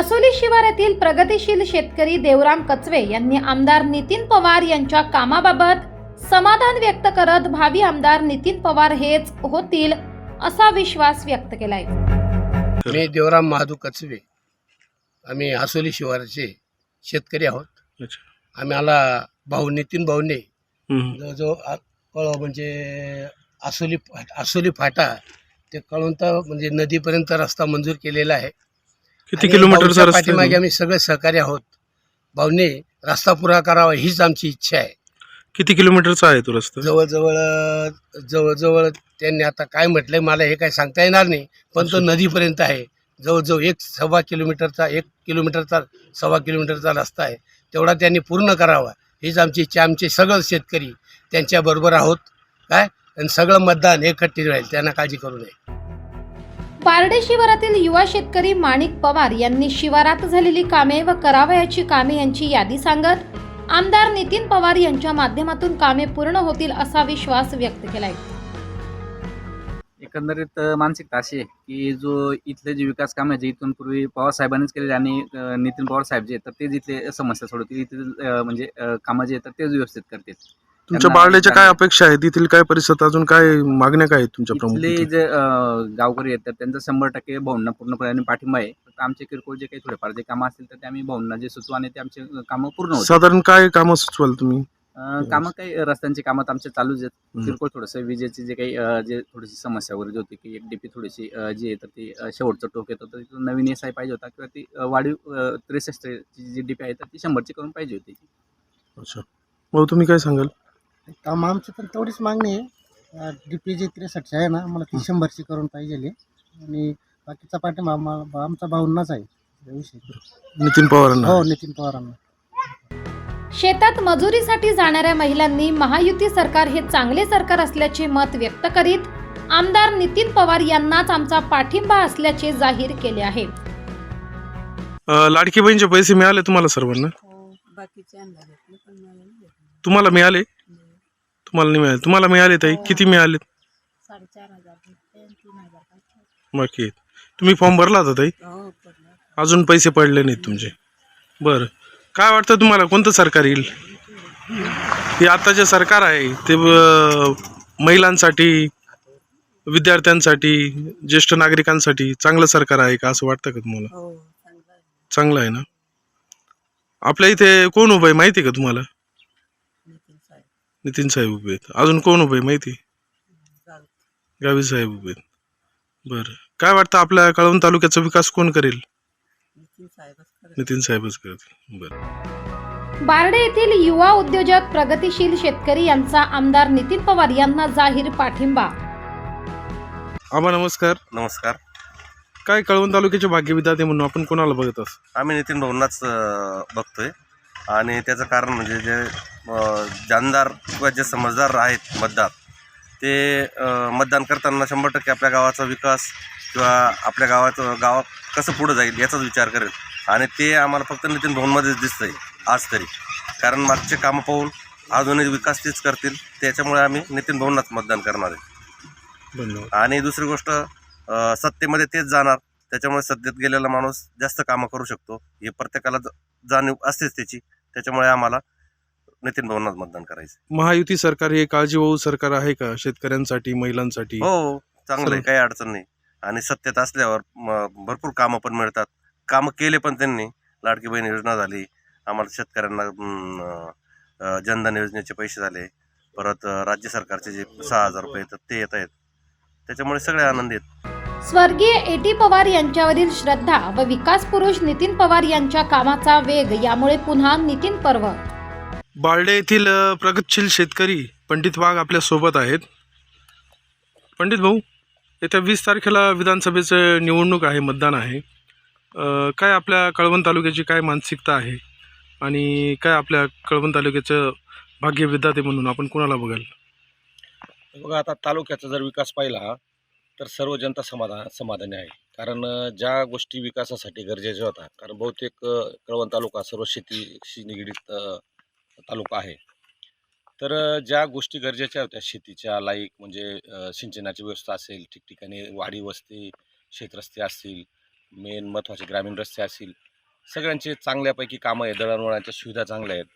आसोली शिवारातील प्रगतिशील शेतकरी देवराम कचवे यांनी आमदार नितीन पवार यांच्या कामाबाबत समाधान व्यक्त करत भावी आमदार नितीन पवार हेच होतील असा विश्वास व्यक्त केलाय. मी देवराम महादू कचवे. आम्ही आसोली शिवाराचे शेतकरी आहोत. अच्छा. आम्ही आला भाऊ नितीन भाऊने. हम्म. जवळजवळ आ- कळ म्हणजे आसोली फाट आसोली फाटा ते कळवंत म्हणजे नदीपर्यंत रस्ता मंजूर केलेला आहे. किती आणि किलोमीटरचा भाऊच्या रस्ता? पाठीमागे आहे? आम्ही सगळे सहकारी आहोत. भाऊने रस्ता पुरा करावा हीच आमची इच्छा आहे. किती किलोमीटरचा आहे तो रस्ता? जवळजवळ जवळजवळ त्यांनी आता काय म्हटलंय मला हे काय सांगता येणार नाही पण तो नदीपर्यंत आहे. जवळजवळ एक सव्वा किलोमीटरचा एक किलोमीटरचा सव्वा किलोमीटरचा रस्ता आहे. तेवढा त्यांनी पूर्ण करावा हीच आमची इच्छा. आमचे सगळं शेतकरी त्यांच्याबरोबर आहोत. काय? आणि सगळं मतदान एकट्ठीत राहील त्यांना काळजी करू नये. पारडे शिवारातील युवा शेतकरी माणिक पवार यांनी शिवारात झालेली कामे व करावयाची कामे यांची यादी सांगत आमदार नितीन पवार यांच्या माध्यमातून कामे पूर्ण होतील असा विश्वास व्यक्त केलाय. एकंदरीत मानसिकता अशी आहे की जो इथले जे विकास काम आहे जे इथून पूर्वी पवार साहेबांनीच केलेले आणि नितीन पवार साहेब जे तर तेच इथले समस्या सोडवतील. इथे म्हणजे कामं जे तर तेच व्यवस्थित करतील. तुमच्या त्यांना बाळल्याच्या काय अपेक्षा आहेत तिथील काय परिस्थिती अजून काय मागण्या काय आहेत तुमच्या इथले प्रमुख जे अ, गावकरी आहेत तर त्यांचा शंभर टक्के भाऊंना पूर्णपणे पाठिंबा आहे. फक्त आमचे किरकोळ जे काही थोडेफार जे कामं असतील तर ते आम्ही भाऊंना जे सुचवू आणि ते आमचे कामं पूर्ण होतील. साधारण काय कामं सुचवाल तुम्ही? अ, कामं काही रस्त्यांची कामं तर आमचे चालूच आहेत. हम्म. किरकोळ थोडंसं विजेची जे काही अ, जे थोडीशी समस्या वगैरे जी होती की एक डीपी थोडीशी अ, जी आहे तर ती अ, शेवटचं टोक येतं तर तिथून नवीन एस आय पाहिजे होता किंवा ती अ, वाढीव अ, त्रेसष्टची जी डीपी आहे तर ती शंभरची करून पाहिजे होती. अच्छा. भाऊ तुम्ही काय सांगाल? काम आमची पण तेवढीच मागणी आहे. डी पी जी त्रेसष्टशे आहे ना मला ती शंभरची करून पाहिजे आणि बाकीचा पाठिंबा आम्हा- आमचा भाऊंनाच आहे. या विषयी. नितीन पवारांना. हो नितीन पवारांना. शेतात मजुरीसाठी जाणाऱ्या महिलांनी महायुती सरकार हे चांगले सरकार असल्याचे मत व्यक्त करीत आमदार नितीन पवार यांनाच आमचा पाठिंबा असल्याचे जाहीर केले आहे. अं, लाडकी बहीणचे पैसे मिळाले तुम्हाला सर्वांना? हो बाकीचे आणला घेतले पण मला नाही भेटले. तुम्हाला मिळाले? तुम्हाला नाही मिळाले. तुम्हाला मिळाले ताई? किती मिळाले? साडेचार हजार भेटले आणि तीन हजार पाठवले. बाकी आहेत. तुम्ही फॉर्म भरला होता ताई? हो पडलं अजून पैसे पडले नाहीत तुमचे. बरं. काय वाटतं तुम्हाला? कोणतं सरकार येईल? हे आता जे सरकार आहे ते अं, महिलांसाठी विद्यार्थ्यांसाठी ज्येष्ठ नागरिकांसाठी चांगलं सरकार आहे का? असं वाटतं का तुम्हाला? हो चांगलं आहे. ना? आपल्या इथे कोण उभं आहे? माहिती आहे का तुम्हाला? नितीन साहेब उभे आहेत. अजून कोण उभे आहे माहिती? गाव साहेब उभे आहेत. बरं. काय वाटतं आपल्या कळवण तालुक्याचा विकास कोण करेल? नितीन साहेबच करत नितीन साहेबच करतील. बरं. बारडे येथील युवा उद्योजक प्रगतिशील शेतकरी यांचा आमदार नितीन पवार यांना जाहीर पाठिंबा. आबा नमस्कार. नमस्कार. काय कळवण तालुक्याचे भाग्यविधाते म्हणून आपण कोणाला बघत असतो आम्ही नितीन भाऊंनाच अं, बघतोय. आणि त्याचं कारण म्हणजे जे जानदार किंवा जे समजदार आहेत मतदार ते मतदान करताना शंभर टक्के आपल्या गावाचा विकास किंवा आपल्या गावाचं गाव कसं पुढं जाईल याचाच विचार करेल. आणि ते आम्हाला फक्त नितीन भाऊंमध्येच दिसतंय आज तरी. कारण मागचे कामं पाहून अजूनही विकास तेच करतील त्याच्यामुळे आम्ही नितीन भाऊंनाच मतदान करणार आहे. आणि दुसरी गोष्ट सत्तेमध्ये तेच जाणार त्याच्यामुळे सत्तेत गेलेला माणूस जास्त कामं करू शकतो. हे प्रत्येकाला जाणीव असतेच त्याची त्याच्यामुळे आम्हाला नितीन भवनात मतदान करायचं. महायुती सरकार हे काळजीवाहू सरकार आहे का? शेतकऱ्यांसाठी महिलांसाठी? हो चांगलं आहे. काही अडचण नाही. आणि सत्तेत असल्यावर म, भरपूर कामं पण मिळतात. कामं केले पण त्यांनी. लाडकी बहीण योजना झाली. आम्हाला शेतकऱ्यांना अं, अं, जनधन योजनेचे पैसे झाले. परत अं, राज्य सरकारचे जे सहा हजार रुपये येतात ते येत आहेत. त्याच्यामुळे सगळे आनंदी आहेत. स्वर्गीय एटी पवार यांच्यावरील श्रद्धा व विकास पुरुष नितीन पवार यांच्या कामाचा वेग यामुळे पुन्हा नितीन पर्व. बाळडे येथील प्रगतशील शेतकरी पंडित वाघ आपल्यासोबत आहेत. पंडित भाऊ येत्या वीस तारखेला विधानसभेचं निवडणूक आहे मतदान आहे. काय आपल्या कळवण तालुक्याची काय मानसिकता आहे? आणि काय आपल्या कळवण तालुक्याचं भाग्य विद्यार्थी म्हणून आपण कोणाला बघाल? बघा आता तालुक्याचा जर विकास पाहिला तर सर्व जनता समाधान समाधानी आहे. कारण ज्या गोष्टी विकासासाठी गरजेच्या होत्या कारण बहुतेक कळवण तालुका सर्व शेतीशी निगडीत तालुका आहे. तर ज्या गोष्टी गरजेच्या होत्या शेतीच्या लाईक म्हणजे सिंचनाची व्यवस्था असेल ठिकठिकाणी वाडी वस्ती शेतरस्ते असतील मेन महत्त्वाचे ग्रामीण रस्ते असतील सगळ्यांचे चांगल्यापैकी कामं आहे दळणवळणाच्या सुविधा चांगल्या आहेत.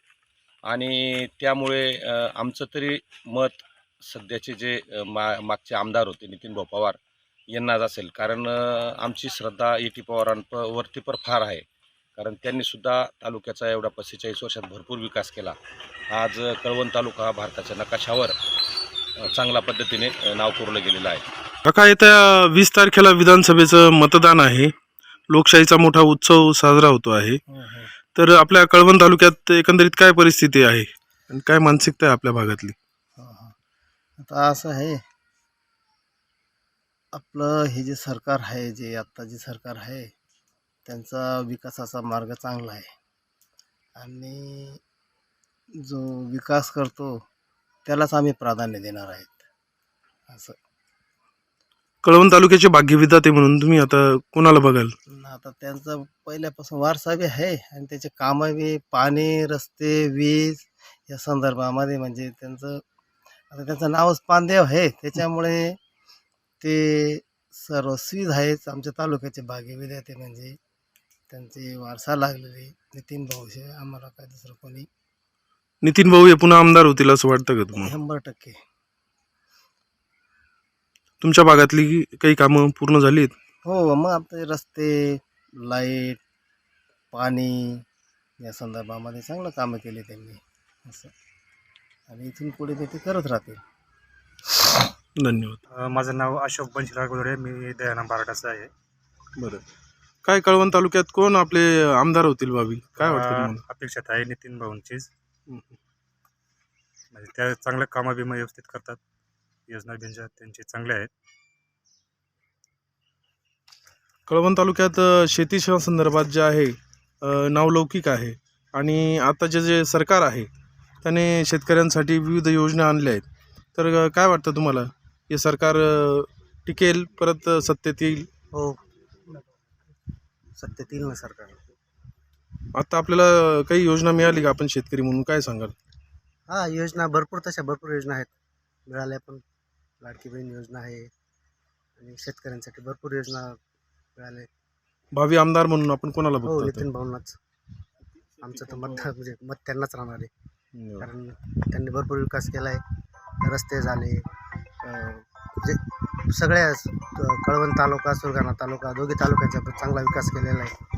आणि त्यामुळे आमचं तरी मत सध्याचे जे मा मागचे आमदार होते नितीन भाऊ पवार यांनाच असेल. कारण आमची श्रद्धा ए टी पवारांवरती पण फार आहे. कारण त्यांनीसुद्धा तालुक्याचा एवढा पंचेचाळीस वर्षात भरपूर विकास केला. आज कळवण तालुका हा भारताच्या नकाशावर चांगल्या पद्धतीने नाव कोरलं गेलेलं आहे. काका येत्या वीस तारखेला विधानसभेचं मतदान आहे. लोकशाहीचा मोठा उत्सव साजरा होतो आहे. तर आपल्या कळवण तालुक्यात एकंदरीत काय परिस्थिती आहे? आणि काय मानसिकता आहे आपल्या भागातली? आता असं आहे. आपलं हे जे सरकार आहे जे आत्ता जे सरकार आहे त्यांचा विकासाचा मार्ग चांगला आहे. आणि जो विकास करतो त्यालाच आम्ही प्राधान्य देणार आहेत. असं. कळवण तालुक्याचे भाग्यविधाते म्हणून तुम्ही आता कोणाला बघाल? न आता त्यांचा पहिल्यापासून वारसा बी आहे आणि त्याचे कामं बी पाणी रस्ते वीज या संदर्भामध्ये म्हणजे त्यांचं आता त्यांचं नावच पानदेव आहे. त्याच्यामुळे ते सर्वस्वीच आहेच आमच्या तालुक्याचे भाग्यविधाते म्हणजे त्यांचे वारसा लागलेले नितीन भाऊशे आम्हाला काय दुसरं कोणी नितीन भाऊ हे पुन्हा आमदार होतील असं वाटतं का तुम्हाला? शंभर टक्के. तुमच्या भागातली काही कामं पूर्ण झाली आहेत हो मग आपले रस्ते लाइट पाणी या संदर्भामध्ये चांगलं कामं केले त्यांनी. असं. आणि इथून पुढे ते ते करत राहतील. धन्यवाद. अ, माझं नाव अशोक बंशीराव गोदडे मी दयानंद बारडाचा आहे. बरं. काय कळवण तालुक्यात कोण आपले आमदार होतील भावी? काय वाटतं अ, तुम्हाला? अपेक्षित आहे नितीन भाऊंचीच. म्हणजे त्या चांगलं कामं बिमं व्यवस्थित करतात. योजना बिंजा त्यांची चांगल्या आहेत. कळवण तालुक्यात अ, शेतीच्या संदर्भात जे आहे अ, नावलौकिक आहे आणि आताचे जे सरकार आहे त्याने शेतकऱ्यांसाठी विविध योजना आणल्या आहेत. तर अ, काय वाटतं तुम्हाला? हे सरकार अ, टिकेल परत अ, सत्तेत येईल? हो येईल ना सरकार आता आपल्याला काही योजना मिळाली का आपण शेतकरी म्हणून? काय सांगाल? हा योजना भरपूर तशा भरपूर योजना आहेत. मिळाल्या पण. लाडकी बहीण योजना आहे. आणि शेतकऱ्यांसाठी भरपूर योजना मिळाल्या. भावी आमदार म्हणून आपण कोणाला हो बघतो नितीन भाऊंनाच. आमचं तर मत म्हणजे मत त्यांनाच राहणार आहे. कारण त्यांनी भरपूर विकास केला आहे रस्ते झाले. अं, म्हणजे सगळ्या कळवण तालुका सुरगाणा तालुका दोघी तालुक्याचा चांगला विकास केलेला आहे.